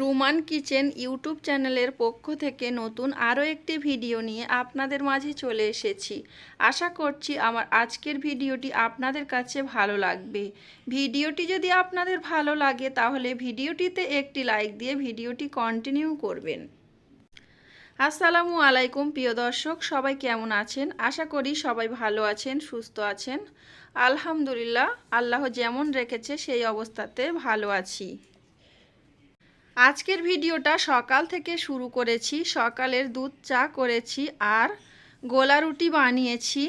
Ruman kitchen YouTube চ্যানেলের পক্ষ থেকে নতুন আরও একটি ভিডিও নিয়ে আপনাদের মাঝে চলে এসেছি। আশা করছি আমার আজকের ভিডিওটি আপনাদের কাছে ভালো লাগবে। ভিডিওটি যদি আপনাদের ভালো লাগে তাহলে ভিডিওটিতে একটি লাইক দিয়ে ভিডিওটি কন্টিনিউ করবেন। আসসালামু আলাইকুম, প্রিয় দর্শক, সবাই কেমন আছেন? আশা করি সবাই ভালো আছেন, সুস্থ আছেন। আলহামদুলিল্লাহ, আল্লাহ যেমন রেখেছে, সেই অবস্থাতে ভালো আছি। আজকের ভিডিওটা সকাল থেকে শুরু করেছি, সকালের দুধ চা করেছি আর গোলা রুটি বানিয়েছি।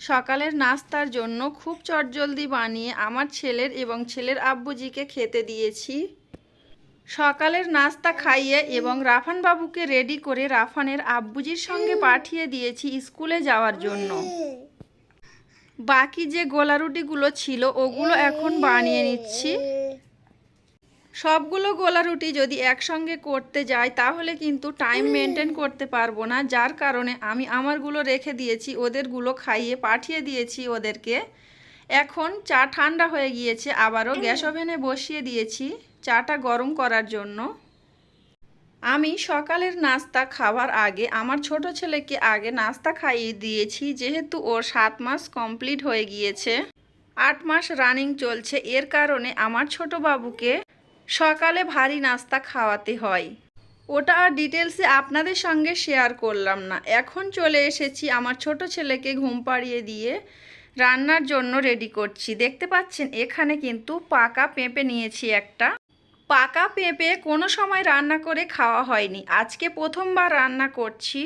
সকালের নাস্তার জন্য খুব চটজলদি বানিয়ে আমার ছেলের এবং ছেলের আব্বুজিকে খেতে দিয়েছি। সকালের নাস্তা খাইয়ে এবং রাফান বাবুকে রেডি করে রাফানের আব্বুজির সঙ্গে পাঠিয়ে দিয়েছি স্কুলে যাওয়ার জন্য। বাকি যে গোলা রুটিগুলো ছিল, ওগুলো এখন বানিয়ে নিচ্ছি। সবগুলো গোলা রুটি যদি একসঙ্গে করতে যাই তাহলে কিন্তু টাইম মেনটেন করতে পারব না। যার কারণে আমি আমারগুলো রেখে দিয়েছি ওদেরগুলো খাইয়ে পাঠিয়ে দিয়েছি ওদেরকে। এখন চা ঠান্ডা হয়ে গিয়েছে আবারও গ্যাস ওভেনে বসিয়ে দিয়েছি চাটা গরম করার জন্য। আমি সকালের নাস্তা খাওয়ার আগে আমার ছোট ছেলেকে আগে নাস্তা খাইয়ে দিয়েছি যেহেতু ওর সাত মাস কমপ্লিট হয়ে গিয়েছে। আট মাস রানিং চলছে এর কারণে আমার ছোট বাবুকে সকালে ভারী নাস্তা খাওয়াতে হয়। ওটা আর ডিটেলসে আপনাদের সঙ্গে শেয়ার করলাম না। এখন চলে এসেছি আমার ছোট ছেলেকে ঘুম পাড়িয়ে দিয়ে রান্নার জন্য রেডি করছি। দেখতে পাচ্ছেন, এখানে কিন্তু পাকা পেঁপে নিয়েছি একটা। পাকা পেঁপে কোনো সময় রান্না করে খাওয়া হয়নি। আজকে প্রথমবার রান্না করছি।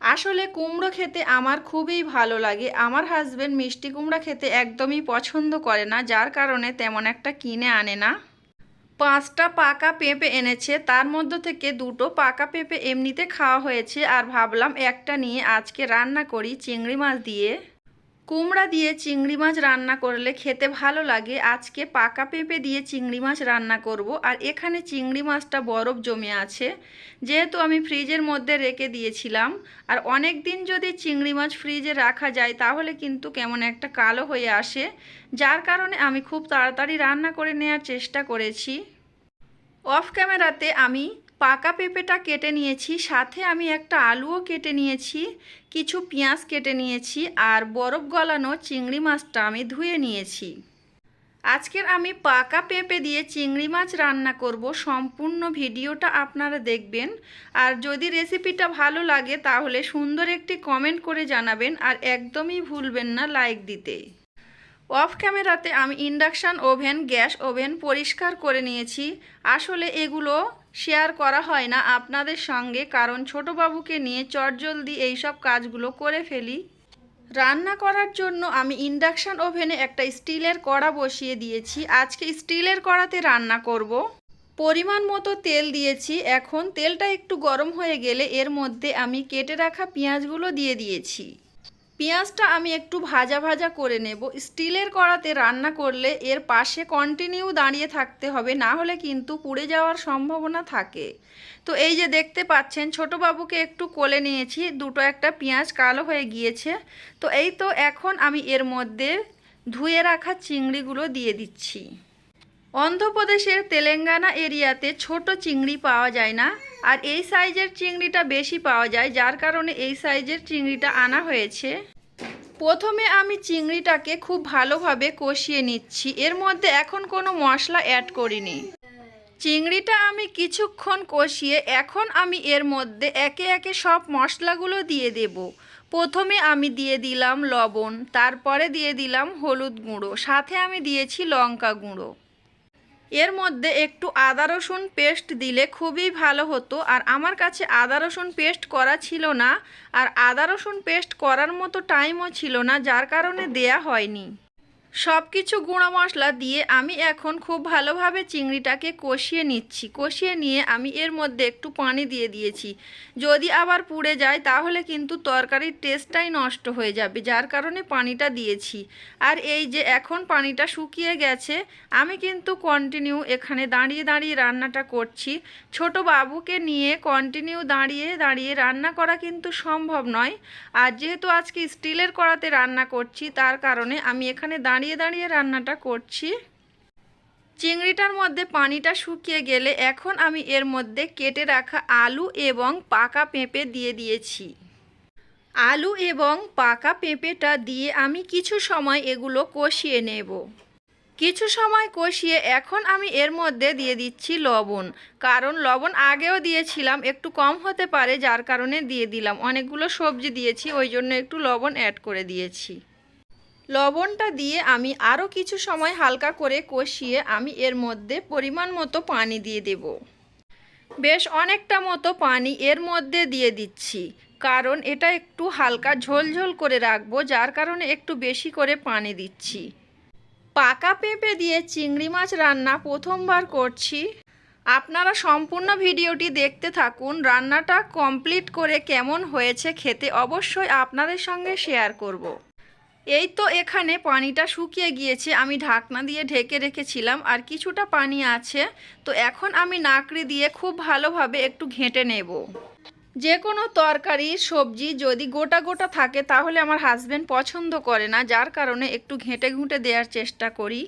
আসলে কুমড়ো খেতে আমার খুবই ভালো লাগে। আমার হাজবেন্ড মিষ্টি কুমড়া খেতে একদমই পছন্দ করে না, যার কারণে তেমন একটা কিনে আনে না। পাঁচটা পাকা পেঁপে এনেছে, তার মধ্য থেকে দুটো পাকা পেঁপে এমনিতে খাওয়া হয়েছে, আর ভাবলাম একটা নিয়ে আজকে রান্না করি চিংড়ি মাছ দিয়ে। কুমড়া দিয়ে চিংড়ি মাছ রান্না করলে খেতে ভালো লাগে। আজকে পাকা পেঁপে দিয়ে চিংড়ি মাছ রান্না করব। আর এখানে চিংড়ি মাছটা বরফ জমে আছে। যেহেতু আমি ফ্রিজের মধ্যে রেখে দিয়েছিলাম। আর অনেক দিন যদি চিংড়ি মাছ ফ্রিজে রাখা যায়, তাহলে কিন্তু কেমন একটা কালো হয়ে আসে। যার কারণে আমি খুব তাড়াতাড়ি রান্না করে নেওয়ার চেষ্টা করেছি। অফ ক্যামেরাতে আমি পাকা পেঁপেটা কেটে নিয়েছি, সাথে আমি একটা আলুও কেটে নিয়েছি, কিছু পেঁয়াজ কেটে নিয়েছি আর বরফ গলানো চিংড়ি মাছটা আমি ধুয়ে নিয়েছি। আজকের আমি পাকা পেঁপে দিয়ে চিংড়ি মাছ রান্না করব, সম্পূর্ণ ভিডিওটা আপনারা দেখবেন। আর যদি রেসিপিটা ভালো লাগে তাহলে সুন্দর একটি কমেন্ট করে জানাবেন আর একদমই ভুলবেন না লাইক দিতে। অফ ক্যামেরাতে আমি ইন্ডাকশান ওভেন, গ্যাস ওভেন পরিষ্কার করে নিয়েছি। আসলে এগুলো শেয়ার করা হয় না আপনাদের সঙ্গে, কারণ ছোট বাবুকে নিয়ে চটজলদি এইসব কাজগুলো করে ফেলি। রান্না করার জন্য আমি ইন্ডাকশান ওভেনে একটা স্টিলের কড়া বসিয়ে দিয়েছি। আজকে স্টিলের কড়াতে রান্না করব। পরিমাণ মতো তেল দিয়েছি। এখন তেলটা একটু গরম হয়ে গেলে এর মধ্যে আমি কেটে রাখা পেঁয়াজগুলো দিয়ে দিয়েছি। পেঁয়াজটা আমি একটু ভাজা ভাজা করে নেব। স্টিলের কড়াতে রান্না করলে এর পাশে কন্টিনিউ দাঁড়িয়ে থাকতে হবে, না হলে কিন্তু পুড়ে যাওয়ার সম্ভাবনা থাকে। তো এই যে দেখতে পাচ্ছেন ছোট বাবুকে একটু কোলে নিয়েছি, দুটো একটা পেঁয়াজ কালো হয়ে গিয়েছে। তো এই তো এখন আমি এর মধ্যে ধুয়ে রাখা চিংড়িগুলো দিয়ে দিচ্ছি। অন্ধ্রপ্রদেশের তেলেঙ্গানা এরিয়াতে ছোট চিংড়ি পাওয়া যায় না। আর এই সাইজের চিংড়িটা বেশি পাওয়া যায়, যার কারণে এই সাইজের চিংড়িটা আনা হয়েছে। প্রথমে আমি চিংড়িটাকে খুব ভালোভাবে কষিয়ে নিচ্ছি। এর মধ্যে এখন কোনো মশলা অ্যাড করিনি। চিংড়িটা আমি কিছুক্ষণ কষিয়ে এখন আমি এর মধ্যে একে একে সব মশলাগুলো দিয়ে দেব। প্রথমে আমি দিয়ে দিলাম লবণ, তারপরে দিয়ে দিলাম হলুদ গুঁড়ো, সাথে আমি দিয়েছি লঙ্কা গুঁড়ো। এর মধ্যে একটু আদা রসুন পেস্ট দিলে খুবই ভালো হতো। আর আমার কাছে আদা রসুন পেস্ট করা ছিল না। আর আদা রসুন পেস্ট করার মতো টাইমও ছিল না, যার কারণে দেয়া হয়নি। সব কিছু গুঁড়ো মশলা দিয়ে আমি এখন খুব ভালোভাবে চিংড়িটাকে কষিয়ে নিচ্ছি। কষিয়ে নিয়ে আমি এর মধ্যে একটু পানি দিয়ে দিয়েছি। যদি আবার পুড়ে যায় তাহলে কিন্তু তরকারির টেস্টটাই নষ্ট হয়ে যাবে, যার কারণে পানিটা দিয়েছি। আর এই যে এখন পানিটা শুকিয়ে গেছে, আমি কিন্তু কন্টিনিউ এখানে দাঁড়িয়ে দাঁড়িয়ে রান্নাটা করছি। ছোট বাবুকে নিয়ে কন্টিনিউ দাঁড়িয়ে দাঁড়িয়ে রান্না করা কিন্তু সম্ভব নয়। আর যেহেতু আজকে স্টিলের কড়াতে রান্না করছি, তার কারণে আমি এখানে দাঁড়িয়ে দাঁড়িয়ে দাঁড়িয়ে রান্নাটা করছি। চিংড়িটার মধ্যে পানিটা শুকিয়ে গেলে এখন আমি এর মধ্যে কেটে রাখা আলু এবং পাকা পেঁপে দিয়ে দিয়েছি। আলু এবং পাকা পেঁপেটা দিয়ে আমি কিছু সময় এগুলো কষিয়ে নেব। কিছু সময় কষিয়ে এখন আমি এর মধ্যে দিয়ে দিচ্ছি লবণ। কারণ লবণ আগেও দিয়েছিলাম, একটু কম হতে পারে, যার কারণে দিয়ে দিলাম। অনেকগুলো সবজি দিয়েছি, ওই জন্য একটু লবণ অ্যাড করে দিয়েছি। লবণটা দিয়ে আমি আরও কিছু সময় হালকা করে কষিয়ে আমি এর মধ্যে পরিমাণ মতো পানি দিয়ে দেব। বেশ অনেকটা মতো পানি এর মধ্যে দিয়ে দিচ্ছি, কারণ এটা একটু হালকা ঝোলঝোল করে রাখব, যার কারণে একটু বেশি করে পানি দিচ্ছি। পাকা পেঁপে দিয়ে চিংড়ি মাছ রান্না প্রথমবার করছি। আপনারা সম্পূর্ণ ভিডিওটি দেখতে থাকুন, রান্নাটা কমপ্লিট করে কেমন হয়েছে খেতে অবশ্যই আপনাদের সঙ্গে শেয়ার করব। এই তো এখানে পানিটা শুকিয়ে গিয়েছে। আমি ঢাকনা দিয়ে ঢেকে রেখেছিলাম আর কিছুটা পানি আছে। তো এখন আমি নাকড়ি দিয়ে খুব ভালোভাবে একটু ঘেঁটে নেব। যে কোনো তরকারি, সবজি যদি গোটা গোটা থাকে, তাহলে আমার হাজব্যান্ড পছন্দ করে না। যার কারণে একটু ঘেঁটে ঘুঁটে দেওয়ার চেষ্টা করি।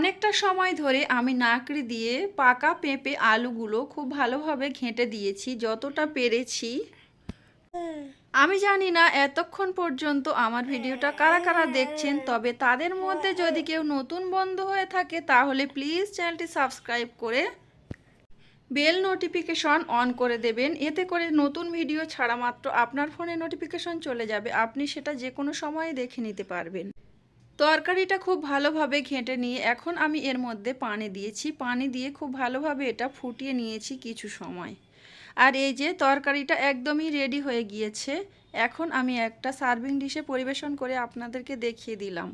অনেকটা সময় ধরে আমি নাকড়ি দিয়ে পাকা পেঁপে আলুগুলো খুব ভালোভাবে ঘেঁটে দিয়েছি, যতটা পেরেছি। আমি জানি না এতক্ষণ পর্যন্ত আমার ভিডিওটা কারা কারা দেখছেন, তবে তাদের মধ্যে যদি কেউ নতুন বন্ধু হয়ে থাকে তাহলে প্লিজ চ্যানেলটি সাবস্ক্রাইব করে বেল নোটিফিকেশন অন করে দেবেন। এতে করে নতুন ভিডিও ছাড়া মাত্র আপনার ফোনে নোটিফিকেশন চলে যাবে। আপনি সেটা যে কোনো সময়ে দেখে নিতে পারবেন। তরকারিটা খুব ভালোভাবে ঘেঁটে নিয়ে এখন আমি এর মধ্যে পানি দিয়েছি। পানি দিয়ে খুব ভালোভাবে এটা ফুটিয়ে নিয়েছি কিছু সময়। আর এই যে তরকারিটা একদমই রেডি হয়ে গিয়েছে, এখন আমি একটা সার্ভিং ডিশে পরিবেশন করে আপনাদেরকে দেখিয়ে দিলাম।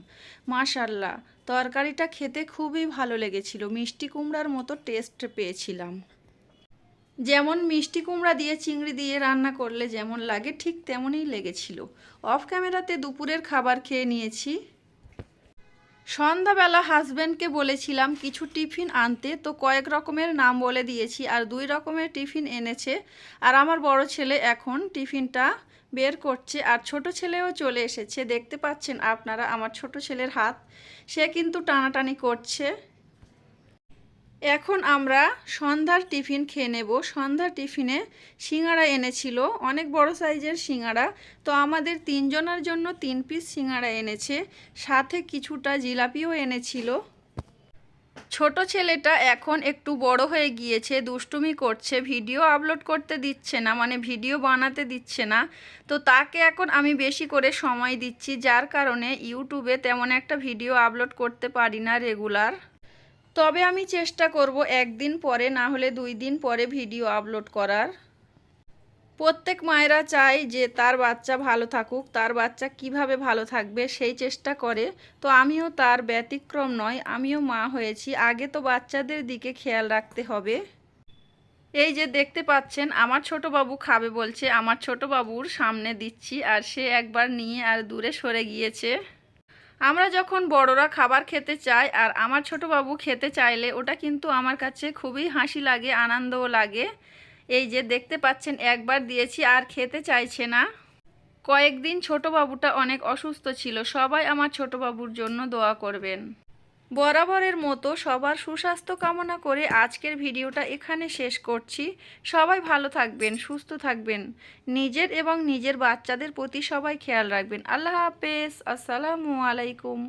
মাশাল্লাহ তরকারিটা খেতে খুবই ভালো লেগেছিল। মিষ্টি কুমড়ার মতো টেস্ট পেয়েছিলাম। যেমন মিষ্টি কুমড়া দিয়ে চিংড়ি দিয়ে রান্না করলে যেমন লাগে, ঠিক তেমনই লেগেছিল। অফ ক্যামেরাতে দুপুরের খাবার খেয়ে নিয়েছি। সন্ধ্যাবেলা হাজব্যান্ডকে বলেছিলাম, কিছু টিফিন আনতে, তো কয়েক রকমের নাম বলে দিয়েছি আর দুই রকমের টিফিন এনেছে আর আমার বড় ছেলে এখন টিফিনটা বের করছে আর ছোট ছেলেও চলে এসেছে। দেখতে পাচ্ছেন আপনারা আমার ছোট ছেলের হাত। সে কিন্তু টানাটানি করছে। এখন আমরা সন্ধ্যার টিফিন খেয়ে নেব। সন্ধ্যার টিফিনে সিঙ্গাড়া এনেছিল, অনেক বড় সাইজের সিঙ্গাড়া তো আমাদের তিনজনের জন্য তিন পিস সিঙ্গাড়া এনেছে, সাথে কিছুটা জিলাপিও এনেছিল। ছোট ছেলেটা এখন একটু বড় হয়ে গিয়েছে, দুষ্টুমি করছে, ভিডিও আপলোড করতে দিচ্ছে না মানে ভিডিও বানাতে দিচ্ছে না। তো তাকে এখন আমি বেশি করে সময় দিচ্ছি, যার কারণে ইউটিউবে তেমন একটা ভিডিও আপলোড করতে পারি না রেগুলার। তবে আমি চেষ্টা করব একদিন পরে, না হলে দুই দিন পরে ভিডিও আপলোড করার। প্রত্যেক মায়েরা চায় যে তার বাচ্চা ভালো থাকুক, তার বাচ্চা কীভাবে ভালো থাকবে সেই চেষ্টা করে। তো আমিও তার ব্যতিক্রম নয়, আমিও মা হয়েছি, আগে তো বাচ্চাদের দিকে খেয়াল রাখতে হবে। এই যে দেখতে পাচ্ছেন, আমার ছোট বাবু খাবে বলছে, আমার ছোট বাবুর সামনে দিচ্ছি আর সে একবার নিয়ে আর দূরে সরে গিয়েছে। আমরা যখন বড়রা খাবার খেতে চাই আর আমার ছোট বাবু খেতে চাইলে ওটা কিন্তু আমার কাছে খুবই হাসি লাগে, আনন্দও লাগে। এই যে দেখতে পাচ্ছেন, একবার দিয়েছি আর খেতে চাইছে না। কয়েকদিন ছোট বাবুটা অনেক অসুস্থ ছিল, সবাই আমার ছোট বাবুর জন্য দোয়া করবেন। বরাবরের মতো সবার সুস্বাস্থ্য কামনা করে আজকের ভিডিওটা এখানে শেষ করছি। সবাই ভালো থাকবেন, সুস্থ থাকবেন। নিজের এবং নিজের বাচ্চাদের প্রতি সবাই খেয়াল রাখবেন। আল্লাহ হাফেজ। আসসালামু আলাইকুম।